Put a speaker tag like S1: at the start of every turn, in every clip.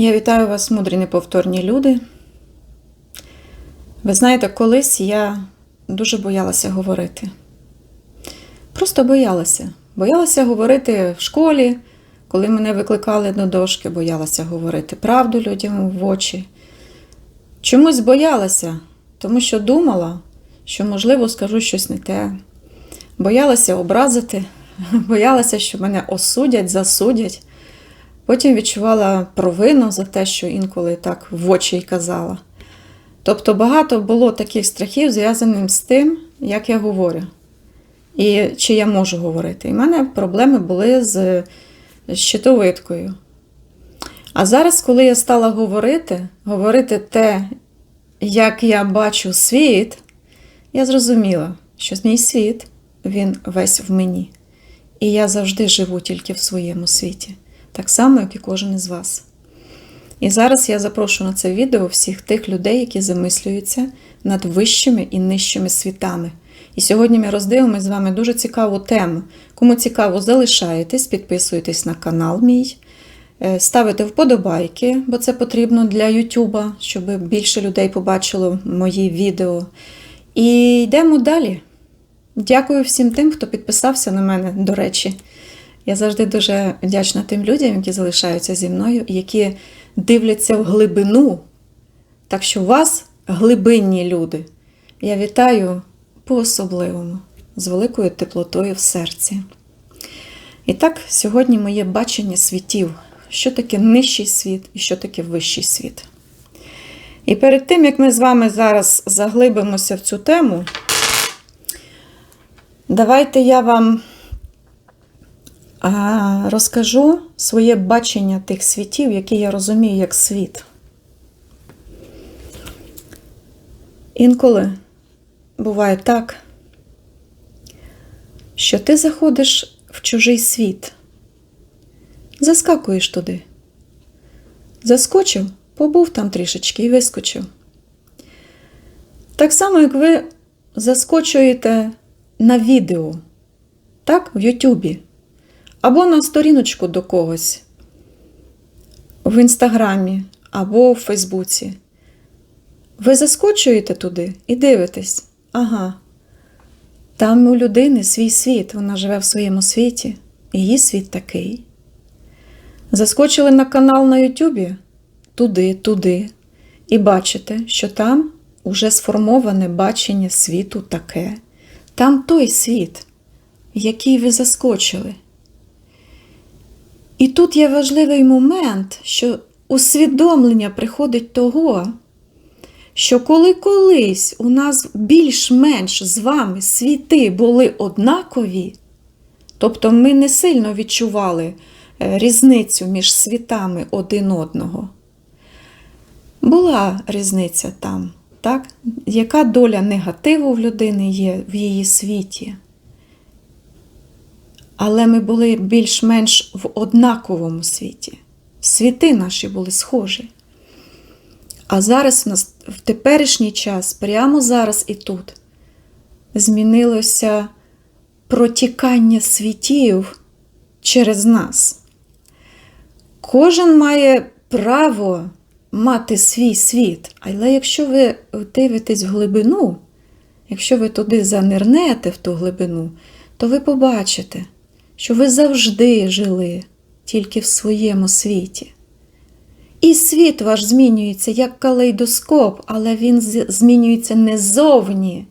S1: Я вітаю вас, мудрі неповторні люди. Ви знаєте, колись я дуже боялася говорити. Просто боялася. Боялася говорити в школі, коли мене викликали до дошки, боялася говорити правду людям в очі. Чомусь боялася, тому що думала, що, можливо, скажу щось не те. Боялася образити, боялася, що мене осудять, засудять. Потім відчувала провину за те, що інколи так в очі й казала. Тобто багато було таких страхів, зв'язаних з тим, як я говорю, і чи я можу говорити. І в мене проблеми були з щитовидкою. А зараз, коли я стала говорити, говорити те, як я бачу світ, я зрозуміла, що мій світ, він весь в мені. І я завжди живу тільки в своєму світі так само, як і кожен із вас. І зараз я запрошую на це відео всіх тих людей, які замислюються над вищими і нижчими світами. І сьогодні ми роздивимося з вами дуже цікаву тему. Кому цікаво, залишайтесь, підписуйтесь на канал мій, е, ставите вподобайки, бо це потрібно для Ютуба, щоб більше людей побачило мої відео. І йдемо далі. Дякую всім тим, хто підписався на мене, до речі. Я завжди дуже вдячна тим людям, які залишаються зі мною, які дивляться в глибину. Так що вас, глибинні люди, я вітаю по-особливому, з великою теплотою в серці. І так, сьогодні моє бачення світів, що таке нижчий світ і що таке вищий світ. І перед тим, як ми з вами зараз заглибимося в цю тему, давайте я вам розкажу своє бачення тих світів, які я розумію як світ. Інколи буває так, що ти заходиш в чужий світ, заскакуєш туди. Заскочив, побув там трішечки і вискочив. Так само, як ви заскочуєте на відео, так, в Ютубі або на сторіночку до когось в інстаграмі або в Фейсбуці. Ви заскочуєте туди і дивитесь, ага, там у людини свій світ, вона живе в своєму світі, її світ такий. Заскочили на канал на Ютубі туди, туди, і бачите, що там уже сформоване бачення світу таке. Там той світ, в який ви заскочили. І тут є важливий момент, що усвідомлення приходить того, що коли колись у нас більш-менш з вами світи були однакові, тобто ми не сильно відчували е, різницю між світами один одного, була різниця там, так? яка доля негативу в людини є в її світі але ми були більш-менш в однаковому світі. Світи наші були схожі. А зараз в нас в теперішній час, прямо зараз і тут, змінилося протікання світів через нас. Кожен має право мати свій світ, але якщо ви дивитесь в глибину, якщо ви туди занирнете в ту глибину, то ви побачите що ви завжди жили тільки в своєму світі. І світ ваш змінюється як калейдоскоп, але він змінюється не зовні,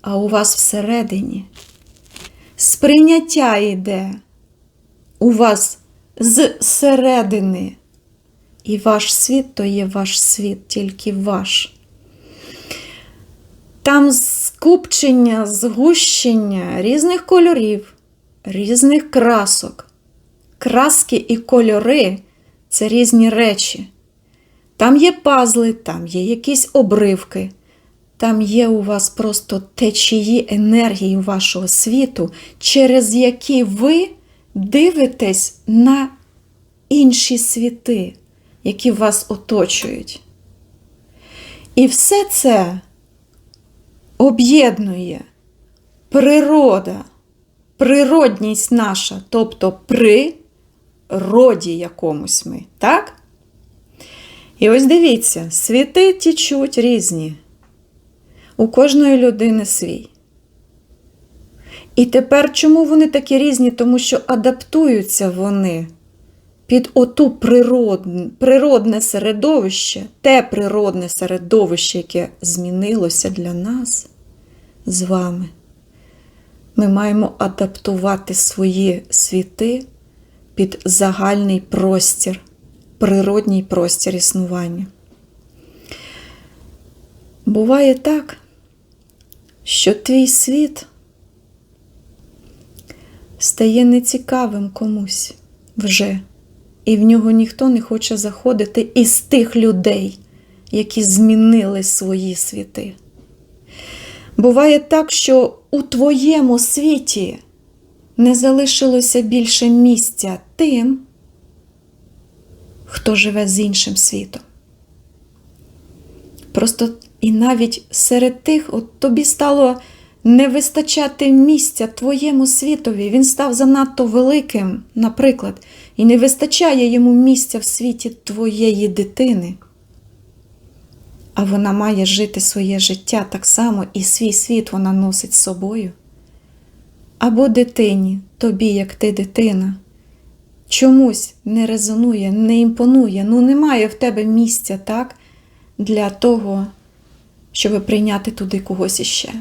S1: а у вас всередині. Сприйняття йде у вас зсередини. І ваш світ то є ваш світ, тільки ваш. Там скупчення, згущення різних кольорів, різних красок. Краски і кольори це різні речі. Там є пазли, там є якісь обривки, там є у вас просто течії енергії вашого світу, через які ви дивитесь на інші світи, які вас оточують. І все це об'єднує природа природність наша, тобто при роді якомусь ми, так? І ось дивіться, світи тічуть різні. У кожної людини свій. І тепер чому вони такі різні? Тому що адаптуються вони під оту природне, природне середовище, те природне середовище, яке змінилося для нас з вами. Ми маємо адаптувати свої світи під загальний простір, природній простір існування. Буває так, що твій світ стає нецікавим комусь вже, і в нього ніхто не хоче заходити із тих людей, які змінили свої світи. Буває так, що у твоєму світі не залишилося більше місця тим, хто живе з іншим світом. Просто і навіть серед тих, от тобі стало не вистачати місця твоєму світові, він став занадто великим, наприклад, і не вистачає йому місця в світі твоєї дитини. А вона має жити своє життя так само, і свій світ вона носить з собою. Або дитині, тобі, як ти дитина, чомусь не резонує, не імпонує, ну немає в тебе місця так, для того, щоб прийняти туди когось іще.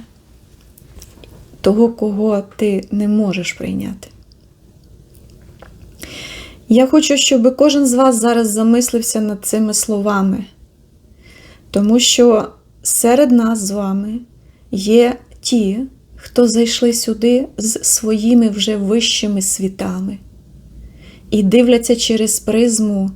S1: Того, кого ти не можеш прийняти. Я хочу, щоб кожен з вас зараз замислився над цими словами. Тому що серед нас з вами є ті, хто зайшли сюди з своїми вже вищими світами і дивляться через призму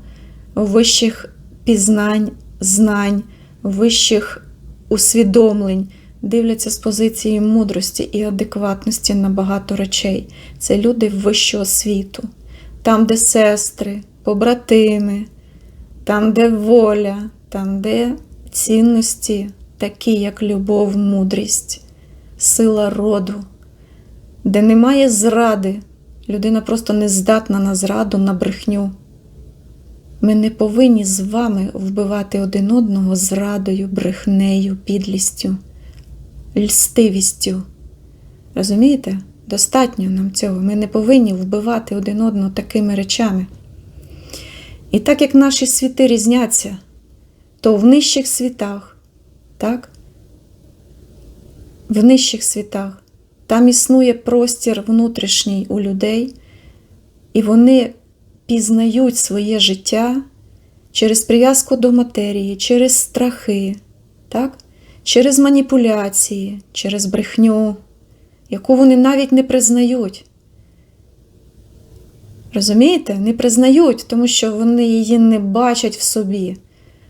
S1: вищих пізнань, знань, вищих усвідомлень, дивляться з позиції мудрості і адекватності на багато речей. Це люди вищого світу, там, де сестри, побратими, там, де воля, там, де цінності, такі як любов, мудрість, сила роду, де немає зради, людина просто не здатна на зраду, на брехню. Ми не повинні з вами вбивати один одного зрадою, брехнею, підлістю, льстивістю. Розумієте? Достатньо нам цього. Ми не повинні вбивати один одного такими речами. І так як наші світи різняться, то в нижчих світах, так? В нижчих світах там існує простір внутрішній у людей, і вони пізнають своє життя через прив'язку до матерії, через страхи, так? через маніпуляції, через брехню, яку вони навіть не признають. Розумієте? Не признають, тому що вони її не бачать в собі.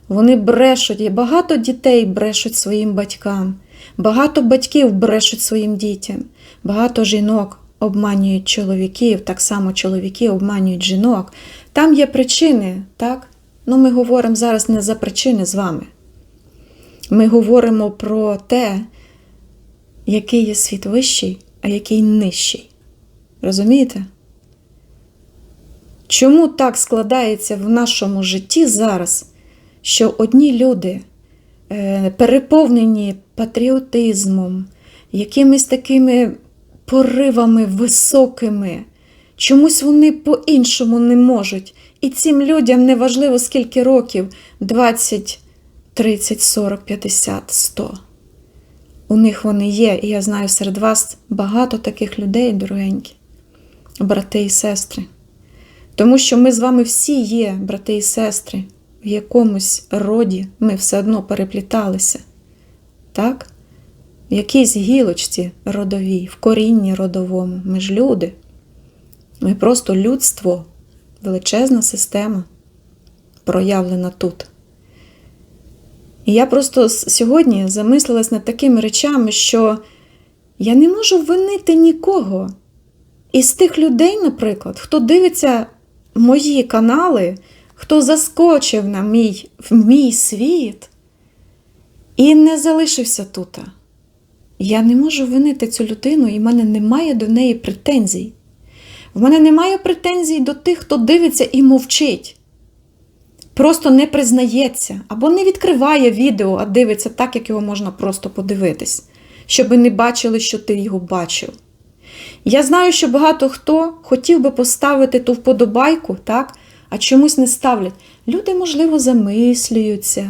S1: Вони брешуть, і багато дітей брешуть своїм батькам, багато батьків брешуть своїм дітям, багато жінок обманюють чоловіків, так само чоловіки обманюють жінок. Там є причини, так? Ну, ми говоримо зараз не за причини з вами. Ми говоримо про те, який є світ вищий, а який нижчий. Розумієте? Чому так складається в нашому житті зараз? Що одні люди е, переповнені патріотизмом, якимись такими поривами високими, чомусь вони по-іншому не можуть. І цим людям неважливо, скільки років 20, 30, 40, 50, 100. У них вони є, і я знаю серед вас багато таких людей, дорогенькі, брати і сестри. Тому що ми з вами всі є, брати і сестри в якомусь роді ми все одно перепліталися, так? В якійсь гілочці родовій, в корінні родовому. Ми ж люди. Ми просто людство, величезна система, проявлена тут. І я просто сьогодні замислилась над такими речами, що я не можу винити нікого із тих людей, наприклад, хто дивиться мої канали хто заскочив на мій, в мій світ і не залишився тут. Я не можу винити цю людину, і в мене немає до неї претензій. В мене немає претензій до тих, хто дивиться і мовчить. просто не признається або не відкриває відео, а дивиться так, як його можна просто подивитись, щоб не бачили, що ти його бачив. Я знаю, що багато хто хотів би поставити ту вподобайку, так, а чомусь не ставлять. Люди, можливо, замислюються.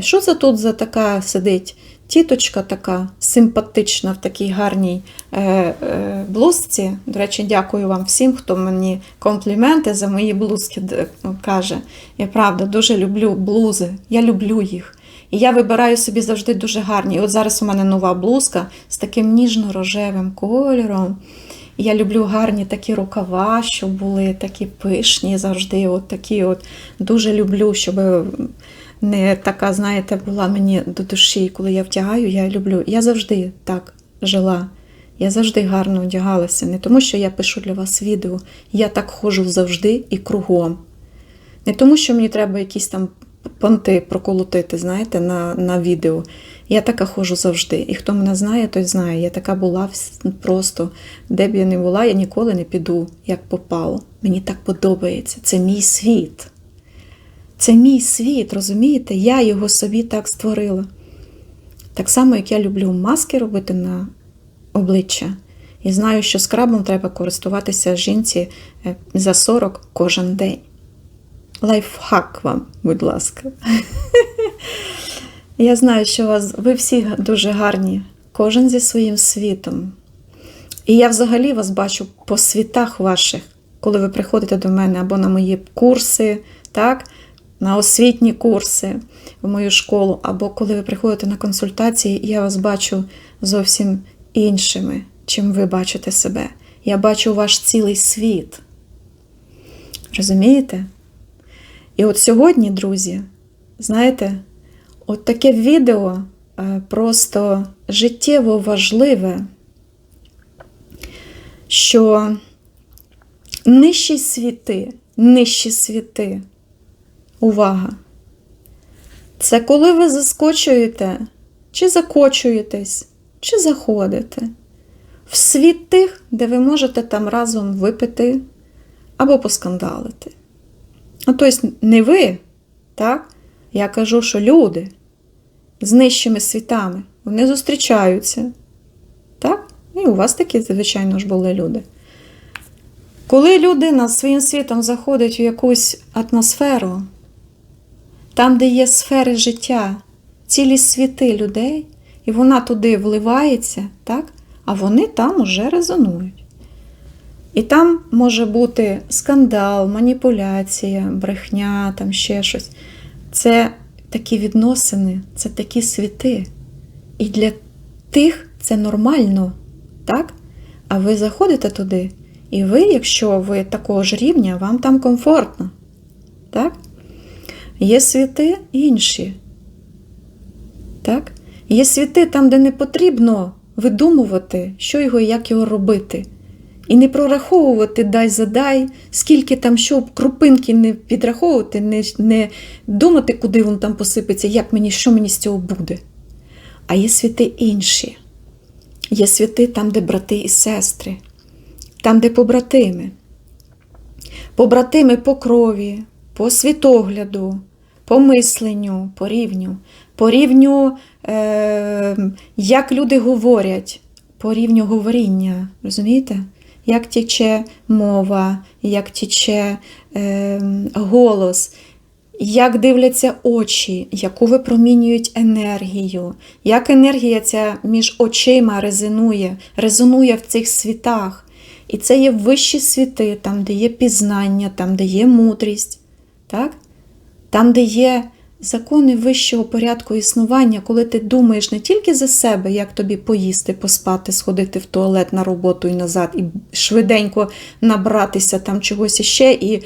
S1: Що це тут за така сидить? Тіточка така симпатична в такій гарній е, е, блузці. До речі, дякую вам всім, хто мені компліменти за мої блузки каже. Я правда дуже люблю блузи. Я люблю їх. І я вибираю собі завжди дуже гарні. І от зараз у мене нова блузка з таким ніжно-рожевим кольором. Я люблю гарні такі рукава, щоб були такі пишні завжди. От такі от дуже люблю, щоб не така, знаєте, була мені до душі, коли я втягаю, я люблю. Я завжди так жила. Я завжди гарно одягалася. Не тому, що я пишу для вас відео. Я так ходжу завжди і кругом. Не тому, що мені треба якісь там понти проколотити, знаєте, на, на відео. Я така ходжу завжди. І хто мене знає, той знає. Я така була просто, де б я не була, я ніколи не піду, як попало. Мені так подобається. Це мій світ. Це мій світ, розумієте? Я його собі так створила. Так само, як я люблю маски робити на обличчя. І знаю, що скрабом треба користуватися жінці е, за 40 кожен день. Лайфхак вам, будь ласка. Я знаю, що вас, ви всі дуже гарні, кожен зі своїм світом. І я взагалі вас бачу по світах ваших, коли ви приходите до мене або на мої курси, так? на освітні курси в мою школу, або коли ви приходите на консультації, я вас бачу зовсім іншими, чим ви бачите себе. Я бачу ваш цілий світ. Розумієте? І от сьогодні, друзі, знаєте, от таке відео е, просто життєво важливе, що нижчі світи, нижчі світи, увага. Це коли ви заскочуєте, чи закочуєтесь, чи заходите в світ тих, де ви можете там разом випити або поскандалити. Ну, тобто, не ви, так? Я кажу, що люди з нижчими світами, вони зустрічаються. Так? І у вас такі, звичайно ж, були люди. Коли людина своїм світом заходить в якусь атмосферу, там, де є сфери життя, цілі світи людей, і вона туди вливається, так? а вони там уже резонують. І там може бути скандал, маніпуляція, брехня, там ще щось. Це такі відносини, це такі світи. І для тих це нормально, так? А ви заходите туди, і ви, якщо ви такого ж рівня, вам там комфортно. Так? Є світи інші. Так? Є світи там, де не потрібно видумувати, що його і як його робити. І не прораховувати дай задай, скільки там що крупинки не підраховувати, не, не думати, куди він там посипеться, як мені, що мені з цього буде. А є світи інші. Є світи там, де брати і сестри, там, де побратими. Побратими по крові, по світогляду, по мисленню, по рівню, по рівню, е, як люди говорять, по рівню говоріння. Розумієте? Як тече мова, як тече е, голос, як дивляться очі, яку випромінюють енергію, як енергія ця між очима резонує, резонує в цих світах. І це є вищі світи, там, де є пізнання, там, де є мудрість, так? там, де є закони вищого порядку існування, коли ти думаєш не тільки за себе, як тобі поїсти, поспати, сходити в туалет на роботу і назад, і швиденько набратися там чогось іще і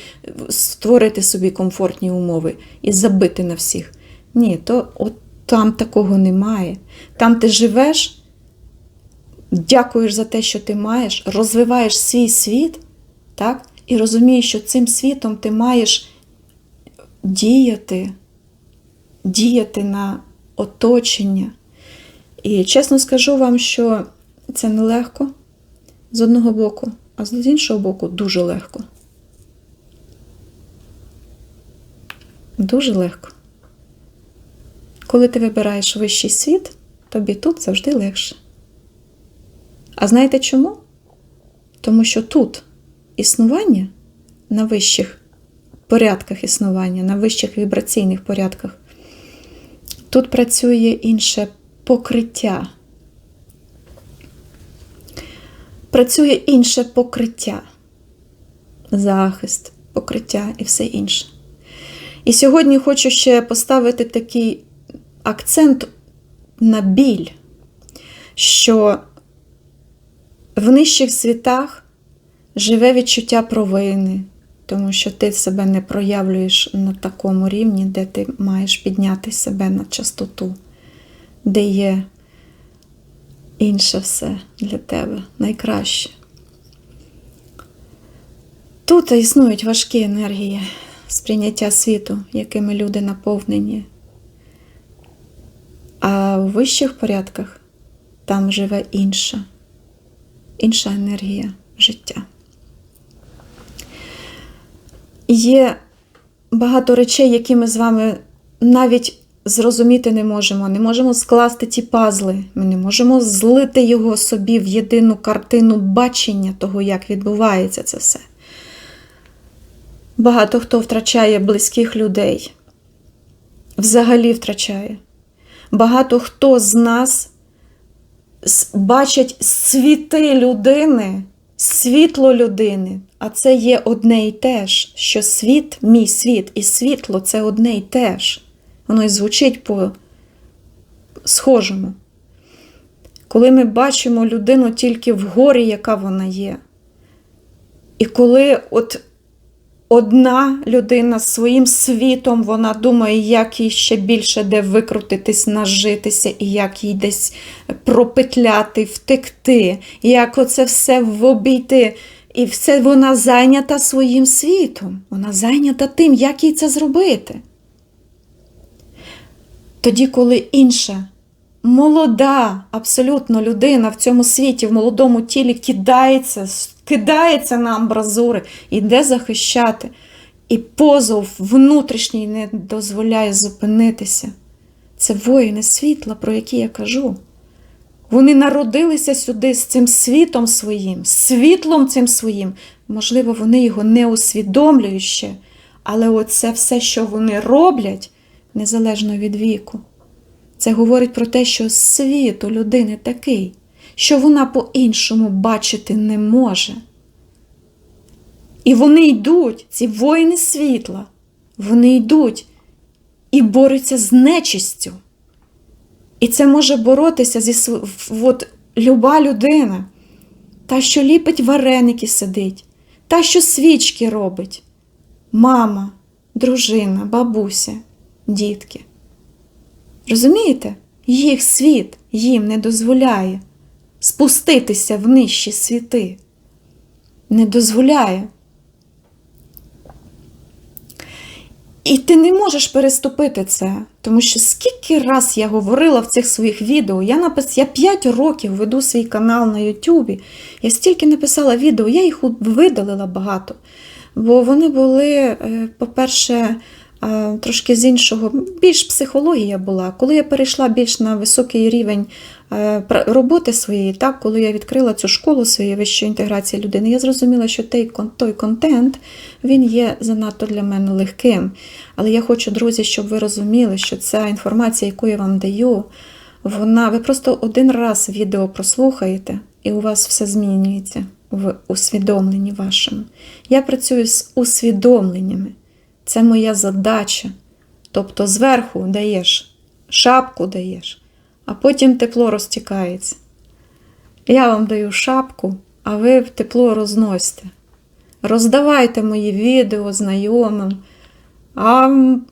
S1: створити собі комфортні умови і забити на всіх. Ні, то от там такого немає. Там ти живеш, дякуєш за те, що ти маєш, розвиваєш свій світ, так? і розумієш, що цим світом ти маєш діяти діяти на оточення. І чесно скажу вам, що це нелегко з одного боку, а з іншого боку дуже легко. Дуже легко. Коли ти вибираєш вищий світ, тобі тут завжди легше. А знаєте чому? Тому що тут існування на вищих порядках існування, на вищих вібраційних порядках, тут працює інше покриття. Працює інше покриття, захист, покриття і все інше. І сьогодні хочу ще поставити такий акцент на біль, що в нижчих світах живе відчуття провини, тому що ти себе не проявлюєш на такому рівні, де ти маєш підняти себе на частоту, де є інше все для тебе найкраще. Тут існують важкі енергії сприйняття світу, якими люди наповнені. А у вищих порядках там живе інша, інша енергія життя. Є багато речей, які ми з вами навіть зрозуміти не можемо. Не можемо скласти ті пазли, ми не можемо злити його собі в єдину картину бачення того, як відбувається це все. Багато хто втрачає близьких людей, взагалі втрачає. Багато хто з нас бачить світи людини, світло людини, а це є одне і те ж, що світ, мій світ і світло це одне і те ж. Воно і звучить по схожому. Коли ми бачимо людину тільки в горі, яка вона є. І коли от одна людина своїм світом, вона думає, як їй ще більше де викрутитись, нажитися, і як їй десь пропетляти, втекти, як оце все обійти. І все вона зайнята своїм світом. Вона зайнята тим, як їй це зробити. Тоді, коли інша, молода, абсолютно людина в цьому світі, в молодому тілі кидається, кидається на амбразури, іде захищати, і позов внутрішній не дозволяє зупинитися. Це воїни світла, про які я кажу. Вони народилися сюди з цим світом своїм, світлом цим своїм. Можливо, вони його не усвідомлюють ще, але оце все, що вони роблять, незалежно від віку. Це говорить про те, що світ у людини такий, що вона по-іншому бачити не може. І вони йдуть, ці воїни світла, вони йдуть і борються з нечистю. І це може боротися зі от, люба людина, та, що ліпить вареники сидить, та, що свічки робить, мама, дружина, бабуся, дітки. Розумієте? Їх світ їм не дозволяє спуститися в нижчі світи. Не дозволяє. І ти не можеш переступити це, тому що скільки раз я говорила в цих своїх відео, я напис... я 5 років веду свій канал на Ютубі. Я стільки написала відео, я їх видалила багато. Бо вони були, е, по-перше, трошки з іншого, більш психологія була. Коли я перейшла більш на високий рівень е, роботи своєї, так, коли я відкрила цю школу своєї вищої інтеграції людини, я зрозуміла, що той, контент він є занадто для мене легким. Але я хочу, друзі, щоб ви розуміли, що ця інформація, яку я вам даю, вона ви просто один раз відео прослухаєте, і у вас все змінюється в усвідомленні вашому. Я працюю з усвідомленнями. Це моя задача. Тобто зверху даєш, шапку даєш, а потім тепло розтікається. Я вам даю шапку, а ви в тепло розносите. Роздавайте мої відео знайомим. А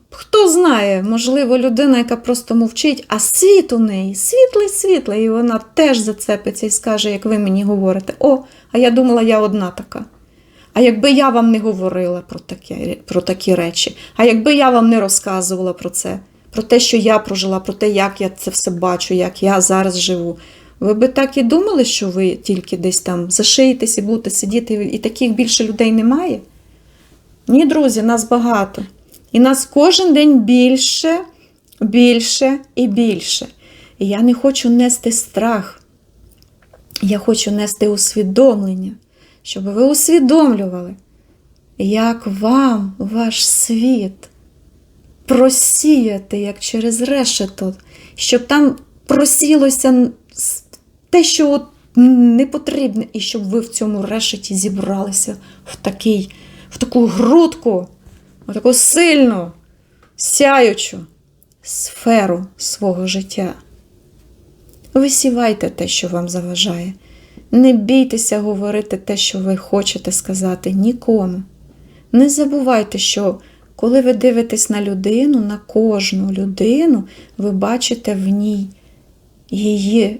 S1: хто знає, можливо, людина, яка просто мовчить, а світ у неї світлий, світлий, і вона теж зацепиться і скаже, як ви мені говорите, о, а я думала, я одна така. А якби я вам не говорила про такі, про такі речі, а якби я вам не розказувала про це, про те, що я прожила, про те, як я це все бачу, як я зараз живу. Ви би так і думали, що ви тільки десь там зашиєтесь і будете сидіти, і таких більше людей немає? Ні, друзі, нас багато. І нас кожен день більше, більше і більше. І я не хочу нести страх. Я хочу нести усвідомлення, щоб ви усвідомлювали, як вам ваш світ просіяти, як через решето, щоб там просілося те, що от не потрібне, і щоб ви в цьому решеті зібралися в, такий, в таку грудку, в таку сильну, сяючу сферу свого життя. Висівайте те, що вам заважає. Не бійтеся говорити те, що ви хочете сказати нікому. Не забувайте, що коли ви дивитесь на людину, на кожну людину, ви бачите в ній її,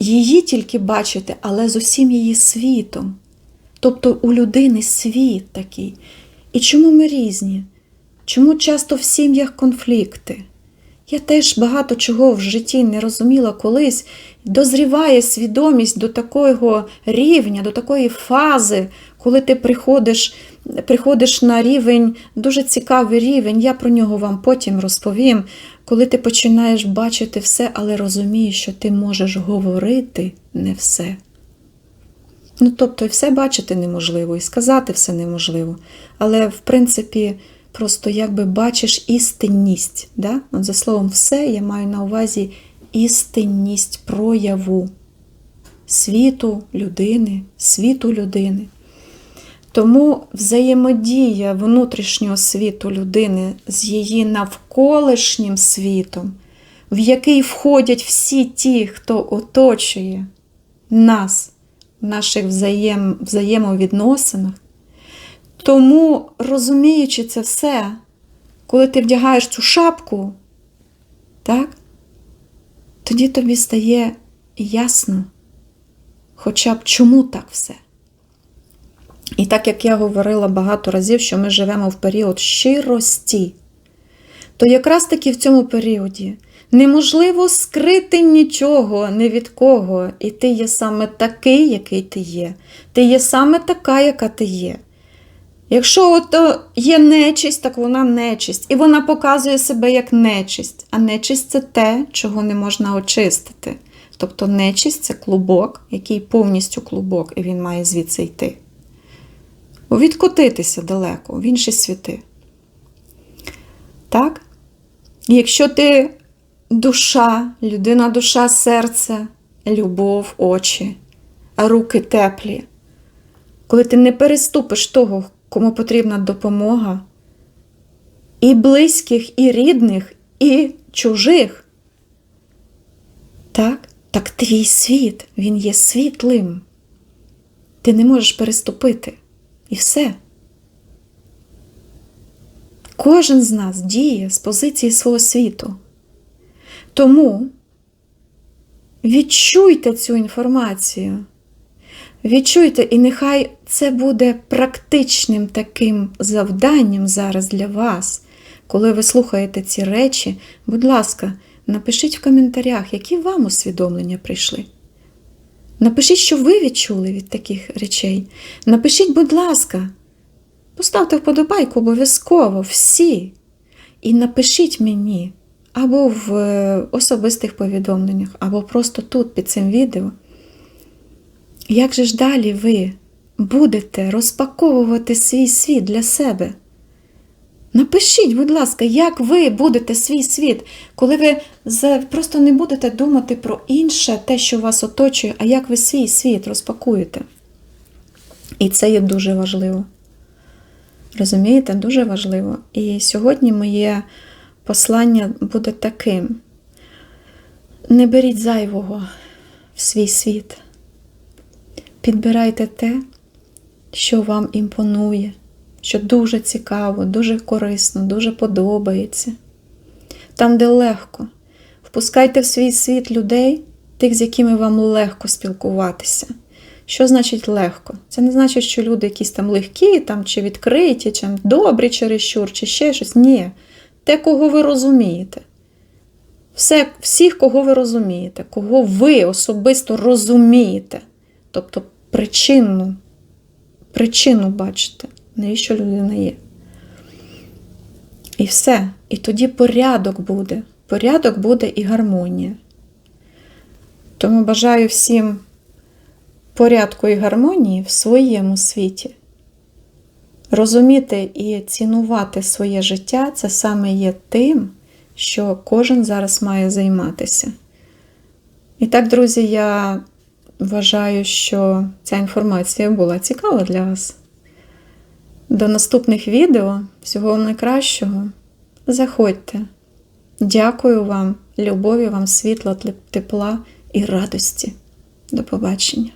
S1: її тільки бачите, але з усім її світом. Тобто у людини світ такий. І чому ми різні? Чому часто в сім'ях конфлікти? Я теж багато чого в житті не розуміла колись. Дозріває свідомість до такого рівня, до такої фази, коли ти приходиш приходиш на рівень, дуже цікавий рівень, я про нього вам потім розповім, коли ти починаєш бачити все, але розумієш, що ти можеш говорити не все. Ну, тобто, все бачити неможливо, і сказати все неможливо. Але, в принципі, просто якби бачиш істинність. Да? От За словом, все я маю на увазі істинність прояву світу людини, світу людини. Тому взаємодія внутрішнього світу людини з її навколишнім світом, в який входять всі ті, хто оточує нас в наших взаєм... взаємовідносинах. Тому, розуміючи це все, коли ти вдягаєш цю шапку, так, тоді тобі стає ясно, хоча б чому так все. І так як я говорила багато разів, що ми живемо в період щирості, то якраз таки в цьому періоді неможливо скрити нічого ні від кого, і ти є саме такий, який ти є. Ти є саме така, яка ти є. Якщо от є нечисть, так вона нечисть, і вона показує себе як нечисть. А нечисть це те, чого не можна очистити. Тобто нечисть це клубок, який повністю клубок, і він має звідси йти відкотитися далеко, в інші світи. Так? Якщо ти душа, людина, душа, серце, любов, очі, руки теплі, коли ти не переступиш того, кому потрібна допомога, і близьких, і рідних, і чужих, так, так твій світ, він є світлим. Ти не можеш переступити. І все. Кожен з нас діє з позиції свого світу. Тому відчуйте цю інформацію. Відчуйте, і нехай це буде практичним таким завданням зараз для вас. Коли ви слухаєте ці речі, будь ласка, напишіть в коментарях, які вам усвідомлення прийшли. Напишіть, що ви відчули від таких речей. Напишіть, будь ласка, поставте вподобайку обов'язково всі. І напишіть мені або в е, особистих повідомленнях, або просто тут, під цим відео. Як же ж далі ви будете розпаковувати свій світ для себе? Напишіть, будь ласка, як ви будете свій світ, коли ви просто не будете думати про інше, те, що вас оточує, а як ви свій світ розпакуєте. І це є дуже важливо. Розумієте, дуже важливо. І сьогодні моє послання буде таким: не беріть зайвого в свій світ. Підбирайте те, що вам імпонує що дуже цікаво, дуже корисно, дуже подобається. Там, де легко, впускайте в свій світ людей, тих, з якими вам легко спілкуватися. Що значить легко? Це не значить, що люди якісь там легкі, там, чи відкриті, чи добрі чересчур, чи ще щось. Ні. Те, кого ви розумієте. Все, Всіх, кого ви розумієте, кого ви особисто розумієте. Тобто причину, причину бачите навіщо людина є. І все. І тоді порядок буде. Порядок буде і гармонія. Тому бажаю всім порядку і гармонії в своєму світі. Розуміти і цінувати своє життя це саме є тим, що кожен зараз має займатися. І так, друзі, я вважаю, що ця інформація була цікава для вас. До наступних відео. Всього вам найкращого. Заходьте. Дякую вам, любові вам, світла, тепла і радості. До побачення.